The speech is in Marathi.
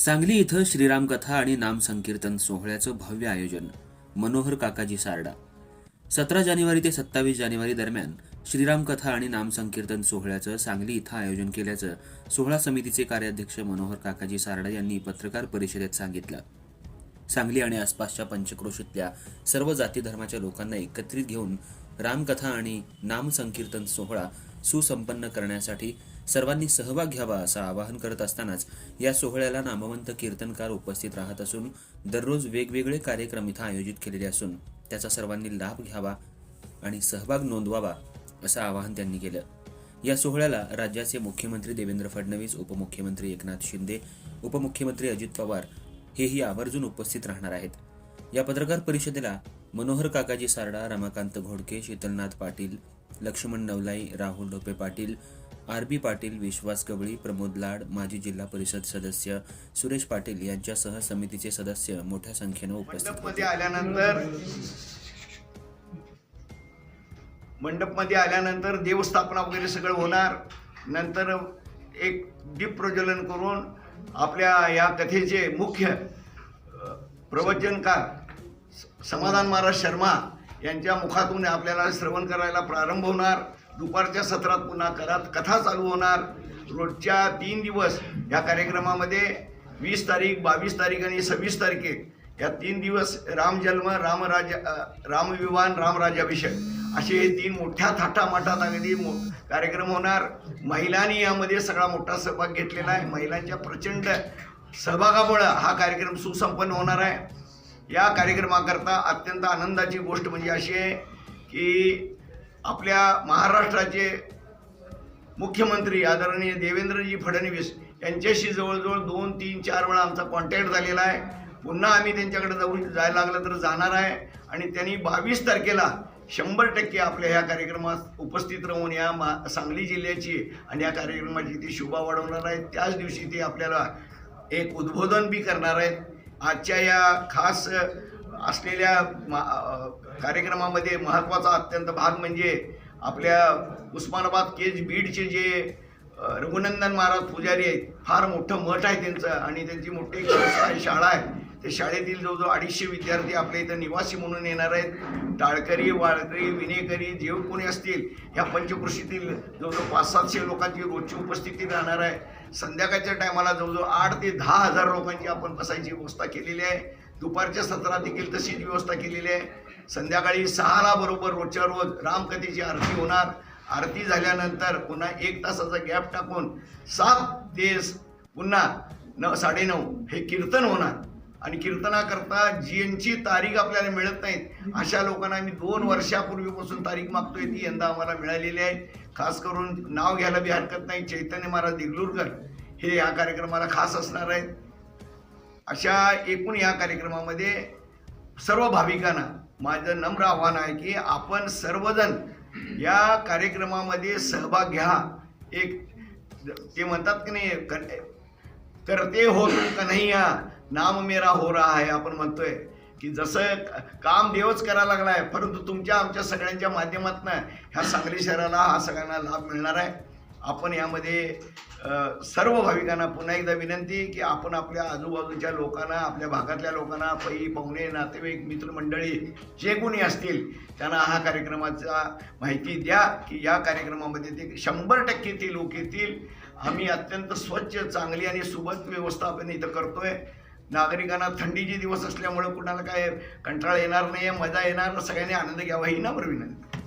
सांगली इथं श्रीराम कथा आणि नाम संकीर्तन सोहळ्याचं भव्य आयोजन. मनोहर काकाजी सारडा. सतरा जानेवारी ते सत्तावीस जानेवारी दरम्यान श्रीराम कथा आणि नाम संकीर्तन सोहळ्याचं सांगली इथं आयोजन केल्याचं सोहळा समितीचे कार्याध्यक्ष मनोहर काकाजी सारडा यांनी पत्रकार परिषदेत सांगितलं. सांगली आणि आसपासच्या पंचक्रोशीतल्या सर्व जाती धर्माच्या लोकांना एकत्रित घेऊन रामकथा आणि नाम संकीर्तन सोहळा सुसंपन्न करण्यासाठी सर्वांनी सहभाग घ्यावा असं आवाहन करत असतानाच या सोहळ्याला नामवंत कीर्तनकार उपस्थित राहत असून दररोज वेगवेगळे कार्यक्रम इथं आयोजित केलेले असून त्याचा सर्वांनी लाभ घ्यावा आणि सहभाग नोंदवावा असं आवाहन त्यांनी केलं. या सोहळ्याला राज्याचे मुख्यमंत्री देवेंद्र फडणवीस उपमुख्यमंत्री एकनाथ शिंदे उपमुख्यमंत्री अजित पवार हेही आवर्जून उपस्थित राहणार आहेत. या पत्रकार परिषदेला मनोहर काकाजी सारडा रमाकांत घोडके शीतलनाथ पाटील लक्ष्मण नवलाई राहुल ढोपे पाटील आर बी पाटील विश्वास गवळी प्रमोद लाड माजी जिल्हा परिषद सदस्य सुरेश पाटील यांच्यासह समितीचे सदस्य मोठ्या संख्येने उपस्थित आल्यानंतर मंडपमध्ये आल्यानंतर देवस्थापना वगैरे सगळं होणार. नंतर एक दीप प्रज्वलन करून आपल्या या कथेचे मुख्य प्रवचनकार समाधान महाराज शर्मा यांच्या मुखातून आपल्याला श्रवण करायला प्रारंभ होणार. दुपारच्या सत्रात पुन्हा करात कथा चालू होणार. रोजच्या तीन दिवस या कार्यक्रमामध्ये वीस तारीख बावीस तारीख आणि सव्वीस तारखे या तीन दिवस रामजन्म रामराज रामविवान रामराजाभिषेक असे हे तीन मोठ्या थाटामाटात अगदी मो कार्यक्रम होणार. महिलांनी यामध्ये सगळा मोठा सहभाग घेतलेला आहे. महिलांच्या प्रचंड सहभागामुळं हा कार्यक्रम सुसंपन्न होणार आहे. या कार्यक्रमाकरता अत्यंत आनंदाची गोष्ट म्हणजे अशी आहे की आपल्या महाराष्ट्राचे मुख्यमंत्री आदरणीय देवेंद्रजी फडणवीस यांच्याशी जवळजवळ दोन तीन चार वेळा आमचा कॉन्टॅक्ट झालेला आहे. पुन्हा आम्ही त्यांच्याकडे जाऊ जायला लागलं तर जाणार आहे. आणि त्यांनी बावीस तारखेला शंभर टक्के आपल्या ह्या कार्यक्रमात उपस्थित राहून या मा सांगली जिल्ह्याची आणि या कार्यक्रमाची ती शोभा वाढवणार आहेत. त्याच दिवशी ते आपल्याला एक उद्बोधन बी करणार आहेत. आजच्या या खास असलेल्या मा- कार्यक्रमामध्ये महत्त्वाचा अत्यंत भाग म्हणजे आपल्या उस्मानाबाद केज बीडचे जे रघुनंदन महाराज पुजारी आहेत. फार मोठं मठ आहे त्यांचं आणि त्यांची मोठी शाळा आहे. ते शाळेतील जवळजवळ अडीचशे विद्यार्थी आपल्या इथं निवासी म्हणून येणार आहेत. टाळकरी वाळकरी विनेकरी जे कोणी असतील ह्या पंचकृषीतील जवळजवळ पाच सातशे लोकांची रोजची उपस्थिती राहणार आहे. संध्याकाळच्या टायमाला जवळजवळ आठ ते दहा हजार लोकांची आपण बसायची व्यवस्था केलेली आहे. दुपारच्या सत्रात देखील तशीच व्यवस्था केलेली आहे. संध्याकाळी सहाला बरोबर रोजच्या रोज रामकथेची आरती होणार. आरती झाल्यानंतर पुन्हा एक तासाचा गॅप टाकून सात ते पुन्हा न साडेनऊ हे कीर्तन होणार. आणि कीर्तनाकरता जीएनची तारीख आपल्याला मिळत नाहीत. अशा लोकांना आम्ही दोन वर्षापूर्वीपासून तारीख मागतोय ती यंदा आम्हाला मिळालेली आहे. खास करून नाव घ्यायला बी हरकत नाही. चैतन्य महाराज दिगलूरकर हे या कार्यक्रमाला खास असणार आहेत. अशा एकूण या कार्यक्रमामध्ये सर्व भाविकांना माझं नम्र आव्हान आहे की आपण सर्वजण या कार्यक्रमामध्ये सहभाग घ्या. एक ते म्हणतात की नाही कर- करते हो तू कन्हैया नाम मेरा हो रहा आहे आपण म्हणतोय. की जसं काम देवच करायला लागलाय परंतु तुमच्या आमच्या सगळ्यांच्या माध्यमातून ह्या सांगली शहराला हा सगळ्यांना लाभ मिळणार आहे. आपण यामध्ये सर्व भाविकांना पुन्हा एकदा विनंती की आपण आपल्या आजूबाजूच्या लोकांना आपल्या भागातल्या लोकांना पै पाहुणे नातेवाईक मित्रमंडळी जे कोणी असतील त्यांना हा कार्यक्रमाचा माहिती द्या की या कार्यक्रमामध्ये ते शंभर टक्के ते लोक येतील. आम्ही अत्यंत स्वच्छ चांगली आणि सुबक व्यवस्थापन इथं इथं करतोय. नागरिकांना थंडीचे दिवस असल्यामुळे कुणाला काय कंटाळा येणार नाही मजा येणार सगळ्यांनी आनंद घ्यावा ही नम्र विनंती.